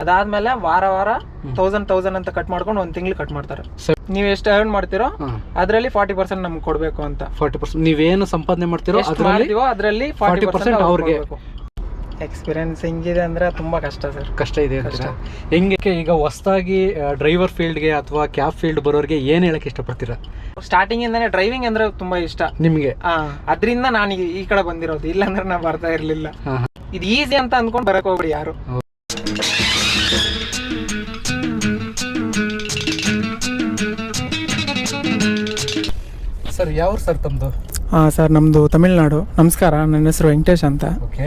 ಅದಾದ್ಮೇಲೆ ವಾರ ವಾರ ತೌಸಂಡ್ ತೌಸಂಡ್ ಅಂತ ಕಟ್ ಮಾಡ್ಕೊಂಡು ಒಂದ್ ತಿಂಗ್ಳು ಕಟ್ ಮಾಡ್ತಾರೆ. ನೀವು ಎಷ್ಟು ಅರ್ನ್ ಮಾಡ್ತೀರೋ ಅದ್ರಲ್ಲಿ ಫಾರ್ಟಿ ಪರ್ಸೆಂಟ್ ನಮ್ಗೆ ಕೊಡ್ಬೇಕು ಅಂತ. ಫಾರ್ಟಿ ಪರ್ಸೆಂಟ್ ನೀವೇನು ಸಂಪಾದನೆ ಮಾಡ್ತೀರೋ ಅದರಲ್ಲಿ ಅದ್ರಲ್ಲಿ 40% ಫಾರ್ಟಿ ಪರ್ಸೆಂಟ್ ಅವ್ರಿಗೆ. ಎಕ್ಸ್ಪೀರಿಯನ್ಸ್ ಹೆಂಗಿದೆ ಅಂದ್ರೆ ತುಂಬಾ ಕಷ್ಟ ಸರ್. ಕಷ್ಟ ಇದೆ ಹೆಂಗಕ್ಕೆ ಹೆಂಗೆ ಈಗ ಹೊಸದಾಗಿ ಡ್ರೈವರ್ ಫೀಲ್ಡ್ಗೆ ಅಥವಾ ಕ್ಯಾಬ್ ಫೀಲ್ಡ್ ಬರೋರಿಗೆ ಏನ್ ಹೇಳಕ್ ಇಷ್ಟಪಡ್ತೀರಾ? ಸ್ಟಾರ್ಟಿಂಗ್ ಇಂದಾನೆ ಡ್ರೈವಿಂಗ್ ಅಂದ್ರೆ ತುಂಬಾ ಇಷ್ಟ. ನಿಮ್ಗೆ? ಅದರಿಂದ ನಾನು ಈ- ಕಡೆ ಬಂದಿರೋದು. ಇಲ್ಲಾಂದ್ರೆ ನಾ ಬರ್ತಾ ಇರ್ಲಿಲ್ಲ. ಇದು ಈಸಿ ಅಂತ ಅನ್ಕೊಂಡ್ ಬರಕ್ ಹೋಗ್ಬಿಡಿ ಯಾರು. ಸರ್ ಯಾವ ಸರ್ ತಮ್ಮದು ಹಾಂ ಸರ್ ನಮ್ಮದು ತಮಿಳ್ನಾಡು. ನಮಸ್ಕಾರ ನನ್ನ ಹೆಸರು ವೆಂಕಟೇಶ್ ಅಂತ. ಓಕೆ.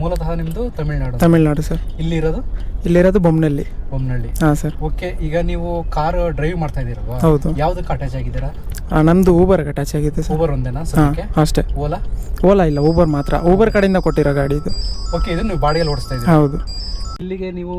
ಮೂಲತಃ ನಿಮ್ಮದು ತಮಿಳ್ನಾಡು. ತಮಿಳ್ನಾಡು ಸರ್. ಇಲ್ಲಿರೋದು? ಇಲ್ಲಿರೋದು ಬೊಮ್ಮನಹಳ್ಳಿ ಬೊಮ್ಮನಳ್ಳಿ ಹಾಂ ಸರ್. ಓಕೆ ಈಗ ನೀವು ಕಾರ್ ಡ್ರೈವ್ ಮಾಡ್ತಾ ಇದ್ದೀರಲ್ವಾ? ಹೌದು. ಯಾವುದಕ್ಕೆ ಅಟ್ಯಾಚ್ ಆಗಿದ್ದೀರಾ? ಆ, ನಮ್ದು ಊಬರ್ ಅಟ್ಯಾಚ್ ಆಗಿದೆ ಸರ್. ಊಬರ್ ಒಂದೇನಾ ಹಾ ಅಷ್ಟೇ. ಓಲಾ ಓಲಾ ಇಲ್ಲ ಊಬರ್ ಮಾತ್ರ. ಊಬರ್ ಕಡೆಯಿಂದ ಕೊಟ್ಟಿರೋ ಗಾಡಿ ಇದು. ಓಕೆ ಇದು ನೀವು ಬಾಡಿಗೆಲ್ಲಿ ಓಡಿಸ್ತಾ ಇದ್ದೀರಾ? ಹೌದು. ಇಲ್ಲಿಗೆ ನೀವು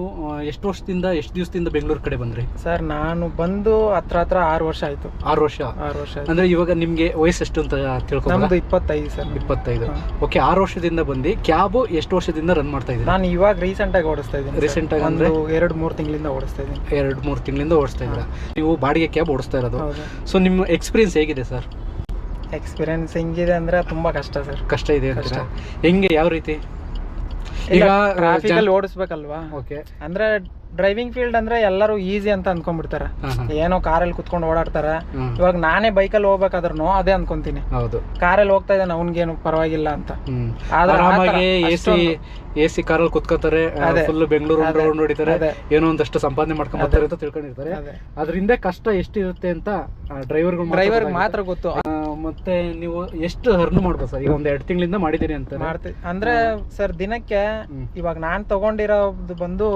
ಎಷ್ಟು ವರ್ಷದಿಂದ ಎಷ್ಟು ದಿವಸದಿಂದ ಬೆಂಗಳೂರು ಕಡೆ ಬಂದ್ರಿ? ಸರ್ ನಾನು ಬಂದು ಹತ್ರ ಹತ್ರ ಆರು ವರ್ಷ ಆಯ್ತು. ಆರು ವರ್ಷ? ಆರು ವರ್ಷ ಆಯ್ತು. ಅಂದ್ರೆ ಇವಾಗ ನಿಮ್ಗೆ ವಯಸ್ಸು ಎಷ್ಟು ಅಂತ ತಿಳ್ಕೊಂಡು ನಮ್ದು ಇಪ್ಪತ್ತೈದು ಸರ್. ಇಪ್ಪತ್ತೈದು. ಹಾ. ಓಕೆ ಆರು ವರ್ಷದಿಂದ ಬಂದು ಕ್ಯಾಬ್ ಎಷ್ಟು ವರ್ಷದಿಂದ ರನ್ ಮಾಡ್ತಾ ಇದ್ದೀರಾ? ನಾನು ಇವಾಗ ರೀಸೆಂಟ್ ಆಗಿ ಓಡಿಸ್ತಾ ಇದ್ದೀನಿ ರೀಸೆಂಟ್ ಆಗಿ ಅಂದ್ರೆ? ಎರಡು ಮೂರು ತಿಂಗಳಿಂದ ಓಡಿಸ್ತಾ ಇದ್ದೀನಿ. ಎರಡು ಮೂರು ತಿಂಗಳಿಂದ ಓಡಿಸ್ತಾ ಇದ್ದೀರಾ? ನೀವು ಬಾಡಿಗೆ ಕ್ಯಾಬ್ ಓಡಿಸ್ತಾ ಇರೋದು. ಹೌದು. ಸೊ ನಿಮ್ಮ ಎಕ್ಸ್ಪೀರಿಯನ್ಸ್ ಹೇಗಿದೆ ಸರ್? ಎಕ್ಸ್ಪೀರಿಯನ್ಸ್ ಹೆಂಗಿದೆ ಅಂದ್ರೆ ತುಂಬಾ ಕಷ್ಟ ಸರ್. ಕಷ್ಟ ಇದೆ ಅಂತೀರಾ? ಹೆಂಗೆ ಯಾವ ರೀತಿ? ಈಗ ಓಡಿಸ್ಬೇಕಲ್ವಾ? ಓಕೆ ಅಂದ್ರೆ ಡ್ರೈವಿಂಗ್ ಫೀಲ್ಡ್ ಅಂದ್ರೆ ಎಲ್ಲರೂ ಈಸಿ ಅಂತ ಅನ್ಕೊಂಡ್ಬಿಡ್ತಾರೆ ಏನೋ ಕಾರಲ್ಲಿ ಕುತ್ಕೊಂಡು ಓಡಾಡ್ತಾರೆ. ಇವಾಗ ನಾನೇ ಬೈಕಲ್ಲಿ ಹೋಗ್ಬೇಕಾದ್ರೂ ಅದೇ ಅನ್ಕೊಂತೀನಿ. ಹೌದು. ಕಾರಲ್ಲಿ ಹೋಗ್ತಾ ಇದ್ದಾನೆ ಅವ್ನಿಗೇನು ಪರವಾಗಿಲ್ಲ ಅಂತ. ಆರಾಮಾಗಿ ಎ ಸಿ ಅಷ್ಟೊಂದು- ಎ ಸಿ ಕಾರಲ್ಲಿ ಕುತ್ಕೋತಾರೆ. ಫುಲ್ ಬೆಂಗಳೂರು. ರೌಂಡ್ ಹೊಡಿತಾರೆ. ಏನೋ ಒಂದಷ್ಟು ಸಂಪಾದನೆ ಮಾಡ್ಕೊಂಡ್ ಬರ್ತಾರೆ ಅಂತ ತಿಳ್ಕೊಂಡಿರ್ತಾರೆ. ಅದೇ. ಅದರಿಂದ ಕಷ್ಟ ಎಷ್ಟಿರುತ್ತೆ ಅಂತ ಡ್ರೈವರ್ ಡ್ರೈವರ್ ಮಾತ್ರ ಗೊತ್ತು. ಮತ್ತೆ ನೀವು ಎಷ್ಟು ಅರ್ನ್ ಮಾಡ್ಬೋದು ಸರ್? ಈಗ ಒಂದ್ ಎರಡು ತಿಂಗಳಿಂದ ಮಾಡಿದೀರಿ ಅಂತ ಮಾಡ್ತೀವಿ ಅಂದ್ರೆ ಸರ್ ದಿನಕ್ಕೆ ಇವಾಗ ನಾನ್ ತಗೊಂಡಿರೋದು ಬಂದು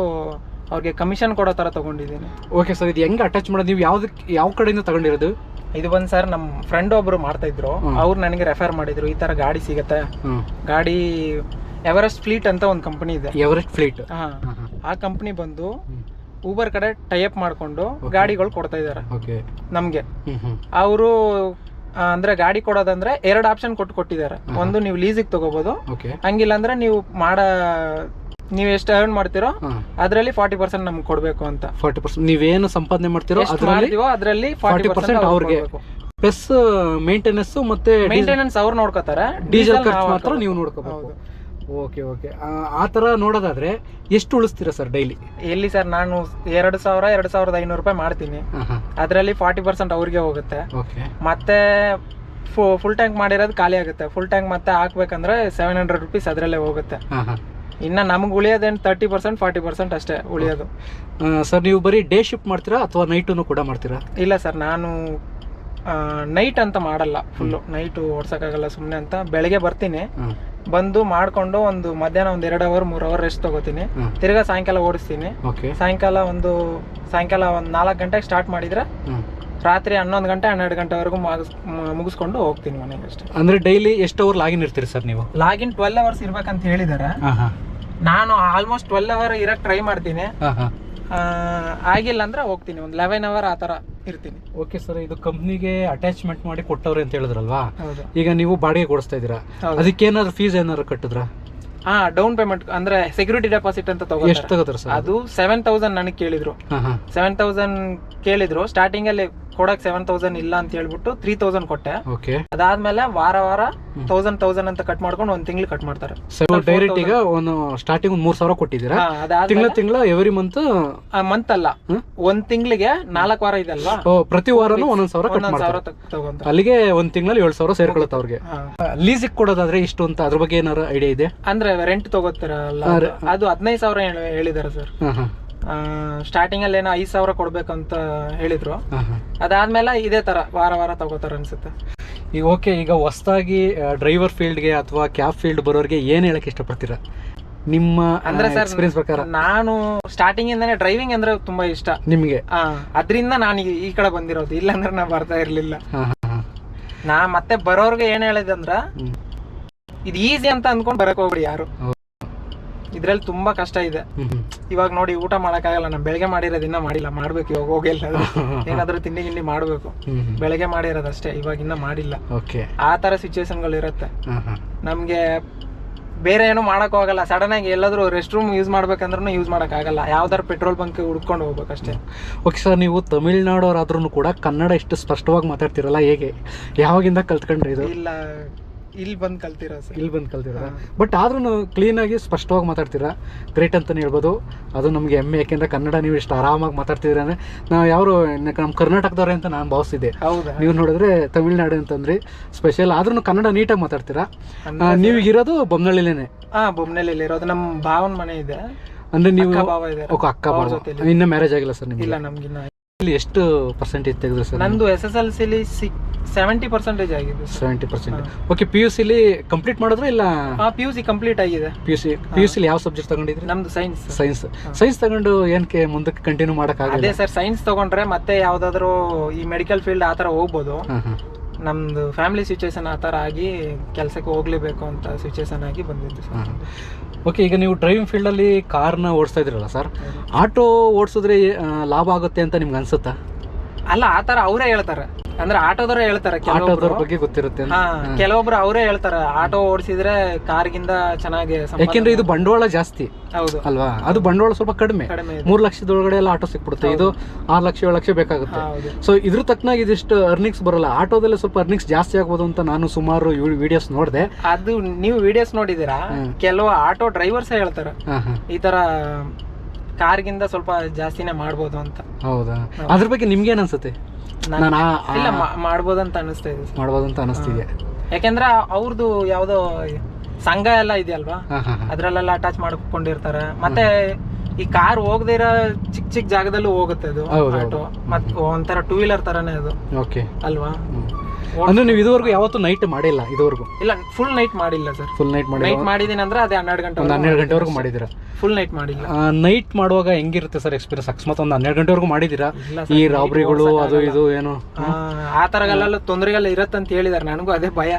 ಅವ್ರಿಗೆ ಕಮಿಷನ್ ಕೊಡೋ ತರ ತಗೊಂಡಿದ್ದೀನಿ. ಓಕೆ ಸರ್ ಇದು ಹೆಂಗೆ ಅಟ್ಯಾಚ್ ಮಾಡೋದು? ನೀವು ಯಾವ್ದಕ್ಕೆ ಯಾವ ಕಡೆಯಿಂದ ತಗೊಂಡಿರೋದು? ಇದು ಬಂದು ಸರ್ ನಮ್ಮ ಫ್ರೆಂಡ್ ಒಬ್ರು ಮಾಡ್ತಾ ಇದ್ರು. ಅವ್ರು ನನಗೆ ರೆಫರ್ ಮಾಡಿದ್ರು ಈ ತರ ಗಾಡಿ ಸಿಗತ್ತೆ. ಗಾಡಿ ಎವರೆಸ್ಟ್ ಫ್ಲೀಟ್ ಅಂತ ಒಂದು ಕಂಪನಿ ಇದೆ. ಎವರೆಸ್ಟ್ ಫ್ಲೀಟ್ ಹಾ. ಆ ಕಂಪನಿ ಬಂದು. ಊಬರ್ ಕಡೆ ಟೈಅಪ್ ಮಾಡ್ಕೊಂಡು ಗಾಡಿಗಳು ಕೊಡ್ತಾ ಇದ್ದಾರೆ ಓಕೆ ನಮ್ಗೆ. ಅವರು ಅಂದ್ರೆ ಗಾಡಿ ಕೊಡೋದಂದ್ರೆ ಎರಡು ಆಪ್ಷನ್ ಕೊಟ್ಟು ಕೊಟ್ಟಿದ್ದಾರೆ. ಒಂದು ನೀವು ಲೀಸಿಗೆ ತಗೋಬಹುದು ಹಂಗಿಲ್ಲ ಅಂದ್ರೆ ನೀವು ಮಾಡ ನೀವು ಎಷ್ಟು ಅರ್ನ್ ಮಾಡ್ತೀರೋ ಅದರಲ್ಲಿ ಫಾರ್ಟಿ ಪರ್ಸೆಂಟ್ ನಮ್ಗೆ ಕೊಡಬೇಕು ಅಂತ. ಫಾರ್ಟಿ ಪರ್ಸೆಂಟ್ ನೀವೇನು ಸಂಪಾದನೆ ಮಾಡ್ತೀರೋ ಅದರಲ್ಲಿ ಅದರಲ್ಲಿ ಫಾರ್ಟಿ 40% ಪರ್ಸೆಂಟ್ ಅವ್ರಿಗೆ. ಪ್ಲಸ್ ಮೇಂಟೆನೆನ್ಸ್ ಮತ್ತೆ ಮೇಂಟೆನೆನ್ಸ್ ಅವ್ರು ನೋಡ್ಕೋತಾರೆ. ಡೀಸೆಲ್ ಖರ್ಚು ಮಾತ್ರ ನೀವು ನೋಡ್ಕೋಬಹುದು ಓಕೆ ಓಕೆ ಆ ತರ ನೋಡೋದಾದ್ರೆ ಎಷ್ಟು ಉಳಿಸ್ತೀರಾ ಸರ್ ಡೈಲಿ ಎಲ್ಲಿ ಸರ್ ನಾನು ಎರಡು ಸಾವಿರ ಎರಡು ಸಾವಿರದ ಐನೂರು ರೂಪಾಯಿ ಮಾಡ್ತೀನಿ. ಅದರಲ್ಲಿ ಫಾರ್ಟಿ ಪರ್ಸೆಂಟ್ ಅವ್ರಿಗೆ ಹೋಗುತ್ತೆ. ಮತ್ತೆ ಫುಲ್ ಟ್ಯಾಂಕ್ ಮಾಡಿರೋದು ಖಾಲಿ ಆಗುತ್ತೆ. ಫುಲ್ ಟ್ಯಾಂಕ್ ಮತ್ತೆ ಹಾಕ್ಬೇಕಂದ್ರೆ ಸೆವೆನ್ ಹಂಡ್ರೆಡ್ ರುಪೀಸ್ ಅದರಲ್ಲೇ ಹೋಗುತ್ತೆ. ಇನ್ನ ನಮ್ಗೆ ಉಳಿಯೋದೇನು ತರ್ಟಿ ಪರ್ಸೆಂಟ್ ಫಾರ್ಟಿ ಪರ್ಸೆಂಟ್ ಅಷ್ಟೇ ಉಳಿಯೋದು. ಸರ್ ನೀವು ಬರೀ ಡೇ ಶಿಫ್ಟ್ ಮಾಡ್ತೀರಾ ಅಥವಾ ನೈಟನ್ನು ಕೂಡ ಮಾಡ್ತೀರಾ? ಇಲ್ಲ ಸರ್ ನಾನು ನೈಟ್ ಅಂತ ಮಾಡಲ್ಲ ಫುಲ್ಲು ನೈಟು ಓಡ್ಸೋಕ್ಕಾಗಲ್ಲ ಸುಮ್ಮನೆ ಅಂತ. ಬೆಳಗ್ಗೆ ಬರ್ತೀನಿ. ಬಂದು ಮಾಡಿಕೊಂಡು ಒಂದು ಮಧ್ಯಾಹ್ನ ಒಂದು ಎರಡು ಅವರ್ ಮೂರು ಅವರ್ ರೆಸ್ಟ್ ತಗೋತೀನಿ. ತಿರ್ಗಾ ಸಾಯಂಕಾಲ ಓಡಿಸ್ತೀನಿ. ಸಾಯಂಕಾಲ ಒಂದು ಸಾಯಂಕಾಲ ಒಂದು ನಾಲ್ಕು ಗಂಟೆಗೆ ಸ್ಟಾರ್ಟ್ ಮಾಡಿದ್ರೆ ರಾತ್ರಿ ಹನ್ನೊಂದು ಗಂಟೆ ಹನ್ನೆರಡು ಗಂಟೆವರೆಗೂ ಮುಗಿಸ್ ಮುಗಿಸ್ಕೊಂಡು ಹೋಗ್ತೀನಿ ಮನೆಗೆ ಅಷ್ಟೇ. ಅಂದರೆ ಡೈಲಿ ಎಷ್ಟು ಅವರ್ ಲಾಗಿನ್ ಇರ್ತೀರಿ ಸರ್ ನೀವು? ಲಾಗಿನ್ ಟ್ವೆಲ್ ಅವರ್ಸ್ ಇರ್ಬೇಕಂತ ಹೇಳಿದ್ದಾರೆ ಹಾಂ ಹಾಂ ನಾನು ಆಲ್ಮೋಸ್ಟ್ ಟ್ವೆಲ್ ಅವರ್ ಇರಕ್ ಟ್ರೈ ಮಾಡ್ತೀನಿ. ಆಗಿಲ್ಲ ಅಂದ್ರೆ ಹೋಗ್ತೀನಿ. ಒಂದು ಲೆವೆನ್ ಅವರ್ ಆ ಥರ ಇರ್ತೀನಿ. ಓಕೆ ಸರ್ ಇದು ಕಂಪ್ನಿಗೆ ಅಟ್ಯಾಚ್ಮೆಂಟ್ ಮಾಡಿ ಕೊಟ್ಟವ್ರೆ ಅಂತ ಹೇಳಿದ್ರಲ್ವಾ? ಈಗ ನೀವು ಬಾಡಿಗೆ ಕೊಡಿಸ್ತಾ ಇದ್ದೀರಾ? ಅದಕ್ಕೆ ಏನಾದ್ರು ಫೀಸ್ ಏನಾದ್ರು ಕಟ್ಟಿದ್ರಾ? ಹಾ ಡೌನ್ ಪೇಮೆಂಟ್ ಅಂದ್ರೆ ಸೆಕ್ಯೂರಿಟಿ ಡೆಪಾಸಿಟ್ ಅಂತ ಎಷ್ಟು ತಗೋತಾರೆ ಸರ್ ಅದು ಸೆವೆನ್ ತೌಸಂಡ್ ನನಗೆ ಕೇಳಿದ್ರು. ಸೆವೆನ್ ತೌಸಂಡ್ ಕೇಳಿದ್ರು. ಸ್ಟಾರ್ಟಿಂಗ್ ಅಲ್ಲಿ ಕೊಡಕ್ ಸೆವೆನ್ ತೌಸಂಡ್ ಇಲ್ಲ ಅಂತ ಹೇಳ್ಬಿಟ್ಟು ತ್ರೀ ತೌಸಂಡ್ ಕೊಟ್ಟೆ. ಓಕೆ. ಅದಾದ್ಮೇಲೆ ವಾರ ವಾರ ತೌಸಂಡ್ ತೌಸಂಡ್ ಅಂತ ಕಟ್ ಮಾಡ್ಕೊಂಡು ಒಂದ್ ತಿಂಗಳು ಕಟ್ ಮಾಡ್ತಾರೆ. ಡೈರೆಕ್ಟ್ ಈಗ ಒಂದು ಸ್ಟಾರ್ಟಿಂಗ್ ಮೂರ್ ಸಾವಿರ ಕೊಟ್ಟಿದ್ದೀರಾ? ತಿಂಗಳ ತಿಂಗಳ ಎವ್ರಿ ಮಂತ್ ಮಂತ್ ಅಲ್ಲ. ಒಂದ್ ತಿಂಗಳಿಗೆ ನಾಲ್ಕು ವಾರ ಇದಲ್ವಾ ಪ್ರತಿ ವಾರನೂ ಒಂದೊಂದ್ ಸಾವಿರ ಕಟ್ ಮಾಡ್ತಾರೆ. ಅಲ್ಲಿಗೆ ಒಂದ್ ತಿಂಗಳಲ್ಲಿ ಏಳು ಸಾವಿರ ಸೇರ್ಕೊಳ್ಳುತ್ತೆ ಅವ್ರಿಗೆ. ಲೀಸಿಗ್ ಕೊಡೋದಾದ್ರೆ ಇಷ್ಟು ಅಂತ ಅದ್ರ ಬಗ್ಗೆ ಏನಾರ ಐಡಿಯಾ ಇದೆ? ಅಂದ್ರೆ ರೆಂಟ್ ತಗೋತಾರಲ್ಲ ಅದು- ಹದಿನೈದು ಸಾವಿರ ಹೇಳಿದಾರೆ ಸರ್ ಸ್ಟಾರ್ಟಿಂಗ್ ಅಲ್ಲಿ ಏನೋ ಐದು ಸಾವಿರ ಕೊಡ್ಬೇಕಂತ ಹೇಳಿದ್ರು. ಅದಾದ್ಮೇಲೆ ಇದೇ ತರ ವಾರ ವಾರ ತಗೋತಾರ ಅನ್ಸುತ್ತೆ. ಈಗ ಓಕೆ ಈಗ ಹೊಸದಾಗಿ ಡ್ರೈವರ್ ಫೀಲ್ಡ್ಗೆ ಅಥವಾ ಕ್ಯಾಬ್ ಫೀಲ್ಡ್ ಬರೋರಿಗೆ ಏನು ಹೇಳಕ್ ಇಷ್ಟಪಡ್ತೀರಾ? ನಿಮ್ಮ ಅಂದ್ರೆ ಸರ್ ಎಕ್ಸ್ಪೀರಿಯನ್ಸ್ ಪ್ರಕಾರ? ನಾನು ಸ್ಟಾರ್ಟಿಂಗ್ ಇಂದಾನೆ ಡ್ರೈವಿಂಗ್ ಅಂದ್ರೆ ತುಂಬಾ ಇಷ್ಟ. ನಿಮಗೆ? ಅದರಿಂದ ಅದ್ರಿಂದ ನಾನು ಈ- ಕಡೆ ಬಂದಿರೋದು ಇಲ್ಲಾಂದ್ರೆ ನಾ ಬರ್ತಾ ಇರ್ಲಿಲ್ಲ. ನಾ ಮತ್ತೆ ಬರೋರ್ಗೆ ಏನ್ ಹೇಳಿದಂದ್ರ. ಇದು ಈಸಿ ಅಂತ ಅನ್ಕೊಂಡ್ ಬರಕ್ ಹೋಗ್ಬಿಡಿ ಯಾರು. ಇದ್ರಲ್ಲಿ ತುಂಬಾ ಕಷ್ಟ ಇದೆ. ಇವಾಗ ನೋಡಿ ಊಟ ಮಾಡಕ್ಕಾಗಲ್ಲ ನಾನು ಬೆಳಗ್ಗೆ ಮಾಡಿರೋದು ಇನ್ನ ಮಾಡಿಲ್ಲ ಮಾಡ್ಬೇಕು ಇವಾಗ ಹೋಗಿಲ್ಲ ಏನಾದ್ರೂ ತಿಂಡಿ ಗಿಂಡಿ ಮಾಡ್ಬೇಕು. ಬೆಳಗ್ಗೆ ಮಾಡಿರೋದಷ್ಟೇ ಇವಾಗ ಇನ್ನ ಮಾಡಿಲ್ಲ. ಆ ತರ ಸಿಚುವೇಶನ್ಗಳು ಇರುತ್ತೆ ನಮ್ಗೆ ಬೇರೆ ಏನು ಮಾಡಕ್ ಹೋಗಲ್ಲ ಸಡನ್ ಆಗಿ ಎಲ್ಲಾದ್ರೂ ರೆಸ್ಟ್ ರೂಮ್ ಯೂಸ್ ಮಾಡ್ಬೇಕಂದ್ರೂ ಯೂಸ್ ಮಾಡಕ್ ಆಗಲ್ಲ ಯಾವ್ದಾರ ಪೆಟ್ರೋಲ್ ಬಂಕ್ ಹುಡ್ಕೊಂಡು ಹೋಗ್ಬೇಕಷ್ಟೇ ಓಕೆ ಸರ್ ನೀವು ತಮಿಳ್ನಾಡೋರಾದ್ರೂ ಕೂಡ ಕನ್ನಡ ಇಷ್ಟು ಸ್ಪಷ್ಟವಾಗಿ ಮಾತಾಡ್ತಿರಲ್ಲ ಹೇಗೆ? ಯಾವಾಗಿಂದ ಕಲ್ತ್ಕೊಂಡ್ರಿ ಇದು? ಇಲ್ಲ ಇಲ್ಲಿ ಬಂದು ಕಲ್ತಿರೋ ಸರ್? ಇಲ್ಲಿ ಬಂದು ಕಲ್ತಿರ ಬಟ್ ಆದ್ರೂ ಕ್ಲೀನಾಗಿ ಸ್ಪಷ್ಟವಾಗಿ ಮಾತಾಡ್ತೀರಾ? ಗ್ರೇಟ್ ಅಂತಲೇ ಹೇಳ್ಬೋದು. ಅದು ನಮಗೆ ಹೆಮ್ಮೆ ಯಾಕೆಂದ್ರೆ ಕನ್ನಡ ನೀವು ಇಷ್ಟು ಆರಾಮಾಗಿ ಮಾತಾಡ್ತಿದ್ರೆ ಅಂದರೆ ನಾವು ಯಾರು ನಮ್ಮ ಕರ್ನಾಟಕದವ್ರೆ ಅಂತ ನಾನು ಭಾವಿಸಿದ್ದೆ ಹೌದಾ? ನೀವು ನೋಡಿದ್ರೆ ತಮಿಳ್ನಾಡು ಅಂತಂದ್ರಿ ಸ್ಪೆಷಲ್ ಆದ್ರೂ ಕನ್ನಡ ನೀಟಾಗಿ ಮಾತಾಡ್ತೀರಾ? ನೀವು ಇರೋದು ಬೊಮ್ಮನಳ್ಳಿಲೇನೆ ಹಾ ಬೊಮ್ಮನಲ್ಲಿ ಇರೋದು. ನಮ್ಮ ಭಾವನ್ ಮನೆ ಇದೆ. ಅಂದ್ರೆ ನೀವು ಅಕ್ಕ ಭಾವ ಇದೆ ಓಕೆ ಅಕ್ಕ ಅವ್ರ ಬಾವ. ಇನ್ನ ಮ್ಯಾರೇಜ್ ಆಗಿಲ್ಲ ಸರ್ ನಿಮ್ಗೆ? ಇಲ್ಲ ನಮ್ಗಿನ್ನ ಎಷ್ಟು ಪರ್ಸೆಂಟೇಜ್ ತೆಗೆದ್ರು ಸರ್ ನಂದು ಎಸ್ ಎಸ್ ಎಲ್ ಸಿಲಿ ಸಿಕ್ ಸೆವೆಂಟಿ ಪರ್ಸೆಂಟೇಜ್ ಆಗಿದೆ seventy percent okay P U ಸಿಲಿ complete ಮಾಡಿದ್ರೆ ಇಲ್ಲ? ಪಿ ಯು ಸಿ ಕಂಪ್ಲೀಟ್ ಆಗಿದೆ. P U C P U ಸಿಲಿ ಯಾವ ಸಬ್ಜೆಕ್ಟ್ ತಗೊಂಡಿದ್ರಿ? ನಮ್ದು ಸೈನ್ಸ್ ಸೈನ್ಸ್ ಸೈನ್ಸ್ ತಗೊಂಡು ಏನಕ್ಕೆ ಮುಂದಕ್ಕೆ ಕಂಟಿನ್ಯೂ ಅದೇ ಸರ್ ಸೈನ್ಸ್ ತಗೊಂಡ್ರೆ ಮತ್ತೆ ಯಾವ್ದಾದ್ರು ಈ ಮೆಡಿಕಲ್ ಫೀಲ್ಡ್ ಆತರ ಹೋಗ್ಬೋದು. ನಮ್ದು ಫ್ಯಾಮಿಲಿ ಸಿಚುವೇಶನ್ ಆ ಥರ ಆಗಿ ಕೆಲಸಕ್ಕೆ ಹೋಗ್ಲೇಬೇಕು ಅಂತ ಸಿಚುವೇಶನ್ ಆಗಿ ಬಂದಿದ್ದು ಸರ್. ಓಕೆ ಈಗ ನೀವು ಡ್ರೈವಿಂಗ್ ಫೀಲ್ಡಲ್ಲಿ ಕಾರ್ನ ಓಡಿಸ್ತಾ ಇದ್ರಲ್ಲ ಸರ್ ಆಟೋ ಓಡಿಸಿದ್ರೆ ಲಾಭ ಆಗುತ್ತೆ ಅಂತ ನಿಮ್ಗೆ ಅನ್ಸುತ್ತಾ? ಅಲ್ಲ ಆ ಥರ ಅವರೇ ಹೇಳ್ತಾರೆ. ಅಂದ್ರೆ ಆಟೋದವ್ರೆ ಹೇಳ್ತಾರೆ ಆಟೋದವ್ರ ಬಗ್ಗೆ ಗೊತ್ತಿರುತ್ತೆ ಕೆಲವೊಬ್ರು ಅವರೇ ಹೇಳ್ತಾರೆ ಆಟೋ ಓಡಿಸಿದ್ರೆ ಕಾರ್ಗಿಂದ ಚೆನ್ನಾಗಿ ಯಾಕೆಂದ್ರೆ ಇದು ಬಂಡವಾಳ ಜಾಸ್ತಿ. ಹೌದು. ಅಲ್ವಾ? ಅದು ಬಂಡವಾಳ ಸ್ವಲ್ಪ ಕಡಿಮೆ. ಮೂರು ಲಕ್ಷದೊಳಗಡೆ ಎಲ್ಲ ಆಟೋ ಸಿಕ್ಬಿಡುತ್ತೆ. ಇದು ಆರ್ ಲಕ್ಷ ಏಳು ಲಕ್ಷ ಬೇಕಾಗುತ್ತೆ. ಸೊ ಇದ್ರ ತಕ್ಕನಾಗಿ ಇದಿಷ್ಟು ಅರ್ನಿಂಗ್ಸ್ ಬರಲ್ಲ. ಆಟೋದಲ್ಲಿ ಸ್ವಲ್ಪ ಅರ್ನಿಂಗ್ಸ್ ಜಾಸ್ತಿ ಆಗ್ಬೋದು ಅಂತ ನಾನು ಸುಮಾರು ವಿಡಿಯೋಸ್ ನೋಡಿದೆ. ಅದು ನೀವು ವಿಡಿಯೋಸ್ ನೋಡಿದೀರಾ. ಕೆಲವು ಆಟೋ ಡ್ರೈವರ್ಸ್ ಹೇಳ್ತಾರೆ. ಈ ತರ ಕಾರ್ಗಿಂದ ಸ್ವಲ್ಪ ಜಾಸ್ತಿನೇ ಮಾಡ್ಬೋದು ಅಂತ. ಹೌದಾ? ಅದ್ರ ಬಗ್ಗೆ ನಿಮ್ಗೆ ಏನ್ ಅನ್ಸುತ್ತೆ? ನಾನ್- ಇಲ್ಲ ಮಾ- ಮಾಡ್ಬೋದು ಅಂತ ಅನಿಸ್ತಾ ಇದೆ ಸರ್. ಅಂತ ಅನಿಸ್ತಿದೆ ಯಾಕೆಂದ್ರೆ ಅವ್ರದ್ದು ಯಾವುದೋ ಸಂಘ ಎಲ್ಲ ಇದೆಯಲ್ವಾ? ಅದ್ರಲ್ಲೆಲ್ಲ ಅಟ್ಯಾಚ್ ಮಾಡ್ಕೊಂಡಿರ್ತಾರೆ. ಮತ್ತೆ ಈ ಕಾರ್ ಹೋಗದಿರೋ ಚಿಕ್ಕ ಚಿಕ್ಕ ಜಾಗದಲ್ಲೂ ಹೋಗುತ್ತೆ ಅದು ಆಟೋ ಮತ್ತೆ ಒಂಥರ ಟೂ ವೀಲರ್ ತರಾನೇ ಅದು. ಓಕೆ ಅಲ್ವಾ? ಅಂದ್ರೆ ನೀವು ಇದುವರೆಗೂ ಯಾವತ್ತೂ ನೈಟ್ ಮಾಡಿಲ್ಲ ಇದುವರೆಗೂ? ಇಲ್ಲ ಫುಲ್ ನೈಟ್ ಮಾಡಿಲ್ಲ ಸರ್ ಫುಲ್ ನೈಟ್ ಮಾಡಿ ನೈಟ್ ಮಾಡಿದೀನಿ ಅಂದ್ರೆ ಅದೇ ಹನ್ನೆರಡು ಗಂಟೆ ಒಂದು ಹನ್ನೆರಡು ಗಂಟೆವರೆಗೂ ಮಾಡಿದ್ದೀರಾ? ಫುಲ್ ನೈಟ್ ಮಾಡಿಲ್ಲ. ನೈಟ್ ಮಾಡುವಾಗ ಹೆಂಗಿರುತ್ತೆ ಸರ್ ಎಕ್ಸ್ಪೀರಿಯನ್ಸ್ ಅಕಸ್ಮಾತ್ ಒಂದು ಹನ್ನೆರಡು ಗಂಟೆವರೆಗೂ ಮಾಡಿದ್ದೀರಾ? ಈ ರಾಬರಿಗಳು ಅದು ಇದು ಏನು? ಆ, ತೊಂದರೆಗಳ ತರಗಳೆಲ್ಲ ತೊಂದರೆಗೆಲ್ಲ ಇರತ್ತಂತ ಹೇಳಿದಾರೆ ನನಗೂ ಅದೇ ಭಯ.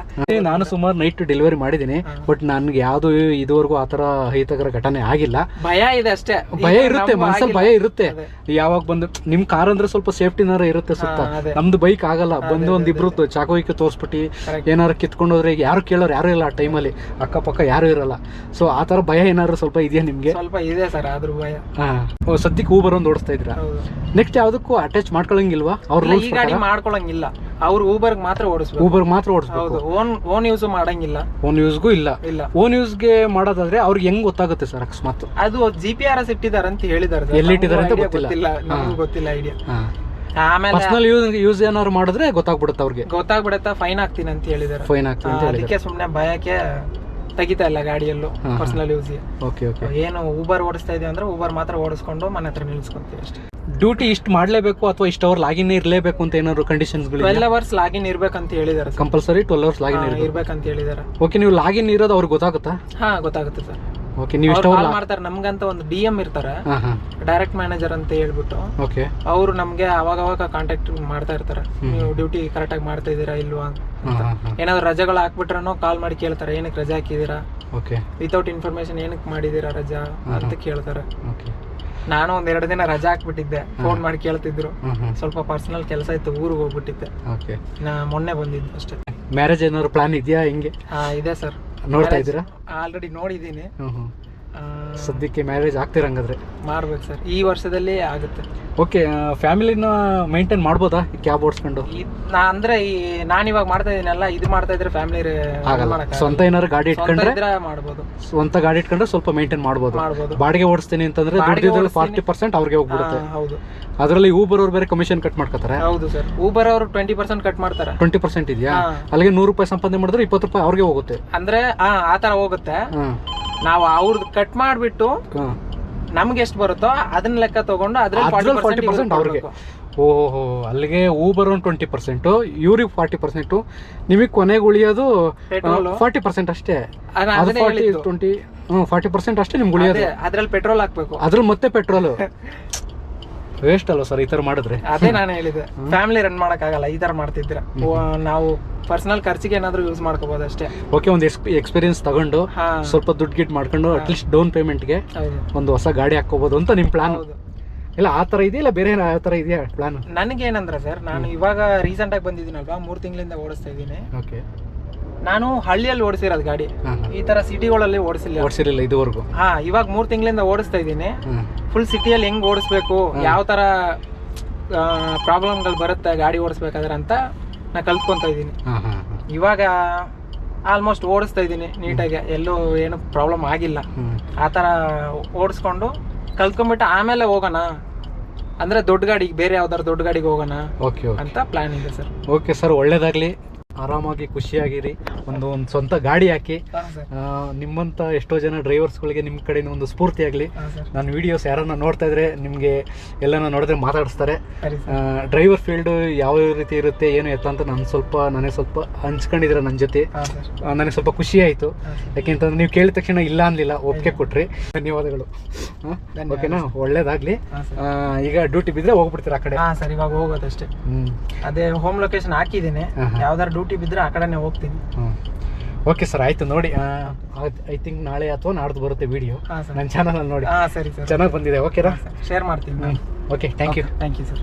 ನಾನು ಸುಮಾರು ನೈಟ್ ಡೆಲಿವರಿ ಮಾಡಿದ್ದೀನಿ ಬಟ್ ನನ್ಗೆ ಯಾವ್ದು ಇದುವರೆಗೂ ಆತರ ಹಿತಕರ ಘಟನೆ ಆಗಿಲ್ಲ. ಭಯ ಇದೆ ಅಷ್ಟೇ. ಭಯ ಇರುತ್ತೆ ಮನಸ್ಸಲ್ಲಿ ಭಯ ಇರುತ್ತೆ. ಯಾವಾಗ ಬಂದು ನಿಮ್ ಕಾರ್ ಅಂದ್ರೆ ಸ್ವಲ್ಪ ಸೇಫ್ಟಿನಾರ ಇರುತ್ತೆ ಸುತ್ತ. ನಮ್ದು ಬೈಕ್ ಆಗಲ್ಲ ಬಂದು ಒಂದ್ ಇಬ್ರು ಚಾಕೋಯ್ಕೆ ತೋರಿಸ್ಬಿಟ್ಟು. ಏನಾರು ಕಿತ್ಕೊಂಡು ಹೋದ್ರೆ ಯಾರು ಕೇಳೋರು ಯಾರು ಇಲ್ಲ ಆ ಟೈಮಲ್ಲಿ ಅಕ್ಕಪಕ್ಕ ಯಾರು ಇರಲ್ಲ. ಸೊ ಆ ಥರ ಭಯ ಏನಾದ್ರು ಸ್ವಲ್ಪ ಇದೆಯಾ ನಿಮ್ಗೆ? ಸ್ವಲ್ಪ ಇದೆ ಸರ್ ಆದ್ರೂ ಭಯ. ಹಾ. ಸದ್ಯಕ್ಕೆ ಊಬರ್ ಒಂದು ಓಡಿಸ್ತಾ ಇದ್ರ ನೆಕ್ಸ್ಟ್ ಯಾವುದಕ್ಕೂ ಅಟ್ಯಾಚ್ ಮಾಡ್ಕೊಳಂಗಿಲ್ವಾ? ಅವ್ರ ಈ ಗಾಡಿ ಮಾಡ್ಕೊಳಂಗಿಲ್ಲ. ಅವ್ರು ಊಬರ್ಗ್ ಮಾತ್ರ ಓಡಿಸ್ಬೇಕು. ಊಬರ್ ಮಾತ್ರ ಓಡಿಸ್ಬೇಕು. ಓನ್ ಓನ್ ಯೂಸ್ ಮಾಡಂಗಿಲ್ಲ. ಓನ್ ಯೂಸ್ಗೂ ಇಲ್ಲ. ಇಲ್ಲ. ಓನ್ ಯೂಸ್ಗೆ ಮಾಡೋದಾದ್ರೆ ಅವ್ರಿಗೆ ಹೆಂಗ್ ಗೊತ್ತಾಗುತ್ತೆ ಸರ್ ಅಕಸ್ಮಾತ್? ಅದು ಜಿ ಪಿ ಆರ್ ಎಸ್ ಇಟ್ಟಿದ್ದಾರೆ ಅಂತ ಹೇಳಿದ್ದಾರೆ. ಎಲ್ಲಿ ಇಟ್ಟಿದ್ದಾರೆ ಅಂತ ಗೊತ್ತಿಲ್ಲ. ಗೊತ್ತಿಲ್ಲ ಐಡಿಯಾ ಆಮೇಲೆ ಪರ್ಸನಲ್ ಯೂಸ್ ಯೂಸ್ ಏನಾದ್ರು ಮಾಡಿದ್ರೆ ಗೊತ್ತಾಗ್ಬಿಡುತ್ತೆ ಅವ್ರಿಗೆ. ಗೊತ್ತಾಗ್ಬಿಡತ್ತಾ ಫೈನ್ ಹಾಕ್ತೀನಿ ಅಂತ ಹೇಳಿದಾರೆ. ಫೈನ್ ಹಾಕ್ತೀನಿ ಅಂತ ಹೇಳಿದ್ರೆ. ಅದಕ್ಕೆ ಸುಮ್ಮನೆ ಭಯಕ್ಕೆ ತೆಗಿತಾ ಇಲ್ಲ ಗಾಡಿಯಲ್ಲೂ. ಪರ್ಸನಲ್ ಯೂಸ್ ಓಕೆ ಓಕೆ ಏನು ಊಬರ್ ಓಡಿಸ್ತಾ ಇದೀವಿ ಅಂದ್ರೆ ಊಬರ್ ಮಾತ್ರ ಓಡಿಸ್ಕೊಂಡು ಮನೆ ಹತ್ರ ನಿಲ್ಸ್ಕೊಂತೀವಿ ಅಷ್ಟೇ. ಡ್ಯೂಟಿ ಇಷ್ಟು ಮಾಡಲೇಬೇಕು ಅಥವಾ ಇಷ್ಟು ಅವರ್ ಲಾಗಿನ್ ಇರಲೇಬೇಕು ಅಂತ ಏನಾದ್ರು ಕಂಡೀಷನ್ಸ್ ಟ್ವೆಲ್ ಅವರ್ಸ್ ಲಾಗಿನ್ ಇರ್ಬೇಕಂತ ಹೇಳಿದ್ದಾರೆ sir. Compulsory twelve hours login ಇರ್ಬೇಕಂತ ಹೇಳಿದ್ದಾರೆ ಓಕೆ ನೀವು ಲಾಗಿನ್ ಇರೋದು ಅವ್ರಿಗೆ ಗೊತ್ತಾಗುತ್ತಾ? ಹಾ ಗೊತ್ತಾಗುತ್ತೆ ಸರ್. ಓಕೆ ನೀವು ಇಷ್ಟ ಕಾಲ್ ಮಾಡ್ತಾರೆ. ನಮ್ಗಂತ ಒಂದು ಡಿ ಎಂ ಇರ್ತಾರೆ. ಹಾಂ ಹಾಂ. ಡೈರೆಕ್ಟ್ ಮ್ಯಾನೇಜರ್ ಅಂತ ಹೇಳ್ಬಿಟ್ಟು. ಓಕೆ ಅವರು ನಮಗೆ ಅವಾಗ ಅವಾಗ ಕಾಂಟ್ಯಾಕ್ಟ್ ಮಾಡ್ತಾ ಇರ್ತಾರೆ. ನೀವು ಡ್ಯೂಟಿ ಕರೆಕ್ಟಾಗಿ ಮಾಡ್ತಾ ಇದ್ದೀರಾ ಇಲ್ವಾ ಅಂತ. ಹಾಂ ಹಾಂ ಹಾಂ. ಏನಾದ್ರು ರಜೆಗಳು ಹಾಕ್ಬಿಟ್ರೂ ಕಾಲ್ ಮಾಡಿ ಕೇಳ್ತಾರೆ. ಏನಕ್ಕೆ ರಜೆ ಹಾಕಿದ್ದೀರಾ? ಓಕೆ ವಿತೌಟ್ ಇನ್ಫಾರ್ಮೇಶನ್ ಏನಕ್ಕೆ ಮಾಡಿದ್ದೀರಾ ರಜಾ ಅಂತ ಕೇಳ್ತಾರೆ. ಓಕೆ ನಾನು ಒಂದ್ ಎರಡು ದಿನ ರಜಾ ಹಾಕ್ಬಿಟ್ಟಿದ್ದೆ. ಫೋನ್ ಮಾಡಿ ಕೇಳ್ತಿದ್ರು. ಸ್ವಲ್ಪ ಪರ್ಸನಲ್ ಕೆಲಸ ಇತ್ತು. ಊರಿಗೆ ಹೋಗ್ಬಿಟ್ಟಿದ್ದೆ. ಓಕೆ ನಾ ಮೊನ್ನೆ ಬಂದಿದ್ದು ಅಷ್ಟೇ. ಮ್ಯಾರೇಜ್ ಏನಾದ್ರು ಪ್ಲಾನ್ ಇದೆಯಾ ಹೆಂಗೆ? ಇದೆ ಸರ್ ನೋಡ್ತಾ ಇದ್ದೀರಾ? ಆಲ್ರೆಡಿ ನೋಡಿದ್ದೀನಿ. ಸದ್ಯಕ್ಕೆ ಮ್ಯಾರೇಜ್ ಆಗ್ತಿರಂಗಾದ್ರೆ? ಮಾಡ್ಬೇಕು ಸರ್ ಈ ವರ್ಷದಲ್ಲಿ ಆಗುತ್ತೆ. ಓಕೆ ಫ್ಯಾಮಿಲಿನ ಮೈಂಟೈನ್ ಮಾಡ್ಬೋದಾ? ಕ್ಯಾಬ್ ಓಡಿಸ್ಕೊಂಡು? ನಾ ಅಂದ್ರೆ ಈ ನಾನು ಇವಾಗ ಮಾಡ್ತಾ ಇದ್ದೀನಲ್ಲ ಇದು ಮಾಡ್ತಾ ಇದ್ರೆ ಫ್ಯಾಮಿಲಿ ಆಗಲ್ಲ. ಸ್ವಂತ ಏನಾದ್ರು ಗಾಡಿ ಇಟ್ಕೊಂಡ್ರೆ ಮಾಡ್ಬೋದು. ಸ್ವಂತ ಗಾಡಿ ಇಟ್ಕೊಂಡ್ರೆ ಸ್ವಲ್ಪ ಮೈಂಟೈನ್ ಮಾಡ್ಬೋದು. ಬಾಡಿಗೆ ಓಡಿಸ್ತೀನಿ ಅಂತಂದ್ರೆ. ಫಾರ್ಟಿ ಪರ್ಸೆಂಟ್ ಅವ್ರಿಗೆ ಹೋಗ್ಬಿಡುತ್ತೆ. ಹೌದು. ಅದರಲ್ಲಿ ಊಬರ್ ಅವ್ರು ಬೇರೆ ಕಮಿಷನ್ ಕಟ್ ಮಾಡ್ಕೊತಾರೆ. ಹೌದು ಸರ್. ಊಬರ್ ಅವರು ಟ್ವೆಂಟಿ ಪರ್ಸೆಂಟ್ ಕಟ್ ಮಾಡ್ತಾರೆ. ಟ್ವೆಂಟಿ ಪರ್ಸೆಂಟ್ ಇದೆಯಾ? ಹಾ. ಅಲ್ಲಿಗೆ ನೂರು ರೂಪಾಯಿ ಸಂಪಾದನೆ ಮಾಡಿದ್ರೆ ಇಪ್ಪತ್ತು ರೂಪಾಯಿ ಅವ್ರಿಗೆ ಹೋಗುತ್ತೆ. ಅಂದ್ರೆ ಆ ಆ ತರ ಹೋಗುತ್ತೆ. ಹಾಂ. ನಾವು ಅವ್ರದ್ದು ಕಟ್ ಮಾಡ್ಬಿಟ್ಟು ಹಾಂ. ನಮ್ಗೆ ಎಷ್ಟು ಬರುತ್ತೋ ಅದನ್ನ ಲೆಕ್ಕ ತಗೊಂಡು ಅದ್ರಲ್ಲಿ ಫಾರ್ಟಿ 40% ಪರ್ಸೆಂಟ್ ಅವ್ರಿಗೆ. ಓಹೋ ಅಲ್ಲಿಗೆ ಊಬರ್ ಒಂದು ಟ್ವೆಂಟಿ ಪರ್ಸೆಂಟು ಇವ್ರಿಗೆ ಫಾರ್ಟಿ ಪರ್ಸೆಂಟು ನಿಮಗೆ ಕೊನೆಗೆ ಉಳಿಯೋದು Petrol. ಫಾರ್ಟಿ ಪರ್ಸೆಂಟ್ ಅಷ್ಟೇ. ಅದು ಫಾರ್ಟಿ. ಟ್ವೆಂಟಿ ಹ್ಞೂ ಫಾರ್ಟಿ ಪರ್ಸೆಂಟ್ ಅಷ್ಟೇ ನಿಮ್ಗೆ ಉಳಿಯೋದು. ಅದೇ ಅದ್ರಲ್ಲಿ ಪೆಟ್ರೋಲ್ ಹಾಕ್ಬೇಕು. ಅದ್ರಲ್ಲಿ ಮತ್ತೆ ಪೆಟ್ರೋಲು ವೇಸ್ಟ್ ಅಲ್ವಾ ಸರ್ ಈ ಥರ ಮಾಡಿದ್ರೆ? ಅದೇ ನಾನು ಹೇಳಿದೆ ಫ್ಯಾಮಿಲಿ ರನ್ ಮಾಡಕ್ ಆಗಲ್ಲ ಈ ತರ ಮಾಡ್ತಿದ್ರೆ ನಾವು ಪರ್ಸನಲ್ ಖರ್ಚಿಗೆ ಏನಾದ್ರು ಯೂಸ್ ಮಾಡ್ಕೋಬಹುದು ಅಷ್ಟೇ. ಓಕೆ ಒಂದು ಎಕ್ಸ್ಪೀರಿಯನ್ಸ್ ತಗೊಂಡು ಸ್ವಲ್ಪ ದುಡ್ಡು ಗಿಟ್ ಮಾಡ್ಕೊಂಡು ಅಟ್ಲೀಸ್ಟ್ ಡೌನ್ ಪೇಮೆಂಟ್ಗೆ ಒಂದು ಹೊಸ ಗಾಡಿ ಹಾಕೋಬಹುದು ಅಂತ ನಿಮ್ಮ ಪ್ಲಾನ್ ಇಲ್ಲ ಆ ಥರ ಇದೆಯಾ ಇಲ್ಲ ಬೇರೆ ಆ ಥರ ಇದೆಯಾ ಪ್ಲಾನ್ ನನಗೇನಂದ್ರೆ ಸರ್ ನಾನು ಇವಾಗ ರೀಸೆಂಟ್ ಆಗಿ ಬಂದಿದ್ದೀನಲ್ವಾ ಮೂರು ತಿಂಗಳಿಂದ ಓಡಿಸ್ತಾ ಇದ್ದೀನಿ. ಓಕೆ ನಾನು ಹಳ್ಳಿಯಲ್ಲಿ ಓಡಿಸಿರೋದು ಗಾಡಿ. ಈ ತರ ಸಿಟಿಗಳಲ್ಲಿ ಓಡಿಸಿಲ್ಲ. ಓಡಿಸಿರಲಿಲ್ಲ ಇದುವರೆಗೂ? ಹಾ ಇವಾಗ ಮೂರ್ ತಿಂಗಳಿಂದ ಓಡಿಸ್ತಾ ಇದ್ದೀನಿ. ಫುಲ್ ಸಿಟಿಯಲ್ಲಿ ಹೆಂಗ್ ಓಡಿಸ್ಬೇಕು ಯಾವ ತರ ಪ್ರಾಬ್ಲಮ್ಗಳು ಬರುತ್ತೆ ಗಾಡಿ ಓಡಿಸ್ಬೇಕಾದ್ರೆ ಅಂತ ನಾ ಕಲ್ತ್ಕೊಂತ ಇದ್ದೀನಿ. ಇವಾಗ ಆಲ್ಮೋಸ್ಟ್ ಓಡಿಸ್ತಾ ಇದ್ದೀನಿ ನೀಟಾಗಿ. ಎಲ್ಲೂ ಏನು ಪ್ರಾಬ್ಲಮ್ ಆಗಿಲ್ಲ. ಆ ಥರ ಓಡಿಸ್ಕೊಂಡು ಕಲ್ತ್ಕೊಂಡ್ಬಿಟ್ಟು ಆಮೇಲೆ ಹೋಗೋಣ. ಅಂದ್ರೆ ದೊಡ್ಡ ಗಾಡಿ ಬೇರೆ ಯಾವ್ದಾರು ದೊಡ್ಡ ಗಾಡಿಗೆ ಹೋಗೋಣ ಅಂತ ಪ್ಲಾನ್ ಇದೆ ಸರ್ ಓಕೆ ಸರ್ ಒಳ್ಳೇದಾಗಲಿ. ಆರಾಮಾಗಿ ಖುಷಿಯಾಗಿರಿ. ಒಂದು ಒಂದು ಸ್ವಂತ ಗಾಡಿ ಹಾಕಿ. ನಿಮ್ಮಂಥ ಎಷ್ಟೋ ಜನ ಡ್ರೈವರ್ಸ್ಗಳಿಗೆ ನಿಮ್ಮ ಕಡೆಯಿಂದ ಒಂದು ಸ್ಫೂರ್ತಿ ಆಗಲಿ. ನಾನು ವಿಡಿಯೋಸ್ ನನ್ನ ವೀಡಿಯೋಸ್ ಯಾರನ್ನ ನೋಡ್ತಾ ಇದ್ರೆ ನಿಮಗೆ ಎಲ್ಲನ ನೋಡಿದ್ರೆ ಮಾತಾಡಿಸ್ತಾರೆ. ಡ್ರೈವರ್ ಫೀಲ್ಡ್ ಯಾವ ರೀತಿ ಇರುತ್ತೆ ಏನು ಎತ್ತ ಅಂತ ನಾನು ಸ್ವಲ್ಪ ನನಗೆ ಸ್ವಲ್ಪ ಹಂಚ್ಕೊಂಡಿದ್ರೆ ನನ್ನ ಜೊತೆ. ನನಗೆ ಸ್ವಲ್ಪ ಖುಷಿ ಆಯಿತು. ಯಾಕೆಂತಂದ್ರೆ ನೀವು ಕೇಳಿದ ತಕ್ಷಣ ಇಲ್ಲ ಅನ್ಲಿಲ್ಲ ಒಪ್ಪಿಗೆ ಕೊಟ್ರಿ. ಧನ್ಯವಾದಗಳು. ಓಕೆನಾ ಒಳ್ಳೇದಾಗಲಿ. ಈಗ ಡ್ಯೂಟಿ ಬಿದ್ದರೆ ಹೋಗ್ಬಿಡ್ತೀರಾ ಆ ಕಡೆ? ಸರ್ ಇವಾಗ ಹೋಗೋದಷ್ಟೇ. ಅದೇ ಹೋಮ್ ಲೊಕೇಶನ್ ಹಾಕಿದ್ದೀನಿ. ಯಾವ್ದಾರು ಡ್ಯೂಟಿ ಬಿದ್ದರೆ ಆ ಕಡೆನೇ ಹೋಗ್ತೀನಿ. ಹ್ಞೂ ಓಕೆ ಸರ್ ಆಯಿತು ನೋಡಿ ಐ ಥಿಂಕ್ ನಾಳೆ ಅಥವಾ ನಾಡ್ದು ಬರುತ್ತೆ ವಿಡಿಯೋ ಹಾಂ ಸರ್ ನನ್ನ ಚಾನಲಲ್ಲಿ ನೋಡಿ. ಹಾಂ ಸರಿ ಸರ್ ಚೆನ್ನಾಗಿ ಬಂದಿದೆ ಓಕೆನಾ ಶೇರ್ ಮಾಡ್ತೀನಿ okay thank you thank you sir